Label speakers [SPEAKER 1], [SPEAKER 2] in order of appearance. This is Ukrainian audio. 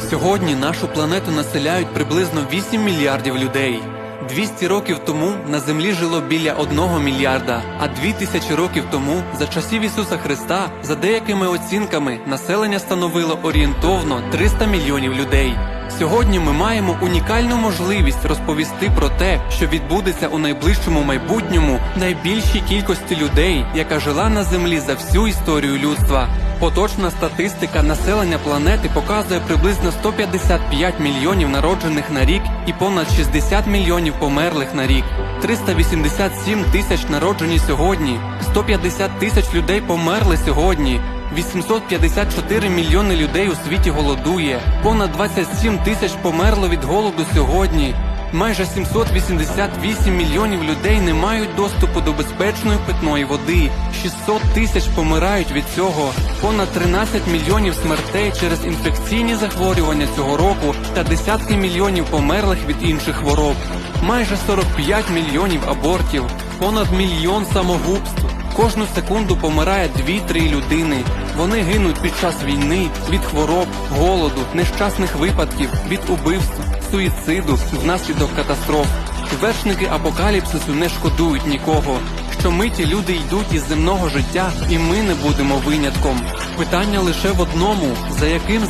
[SPEAKER 1] Сьогодні нашу планету населяють приблизно 8 мільярдів людей. 200 років тому на землі жило біля 1 мільярда, а 2000 років тому, за часів Ісуса Христа, за деякими оцінками, населення становило орієнтовно 300 мільйонів людей. Сьогодні ми маємо унікальну можливість розповісти про те, що відбудеться у найближчому майбутньому найбільшій кількості людей, яка жила на землі за всю історію людства. Поточна статистика населення планети показує приблизно 155 мільйонів народжених на рік і понад 60 мільйонів померлих на рік. 387 тисяч народжені сьогодні, 150 тисяч людей померли сьогодні. 854 мільйони людей у світі голодує, понад 27 тисяч померло від голоду сьогодні. Майже 788 мільйонів людей не мають доступу до безпечної питної води. 600 тисяч помирають від цього. Понад 13 мільйонів смертей через інфекційні захворювання цього року та десятки мільйонів померлих від інших хвороб. Майже 45 мільйонів абортів, понад мільйон самогубств. Кожну секунду помирає 2-3 людини. Вони гинуть під час війни, від хвороб, голоду, нещасних випадків, від убивств, суїциду внаслідок катастроф. Вершники апокаліпсису не шкодують нікого. Щомиті люди йдуть із земного життя, і ми не будемо винятком. Питання лише в одному: за яким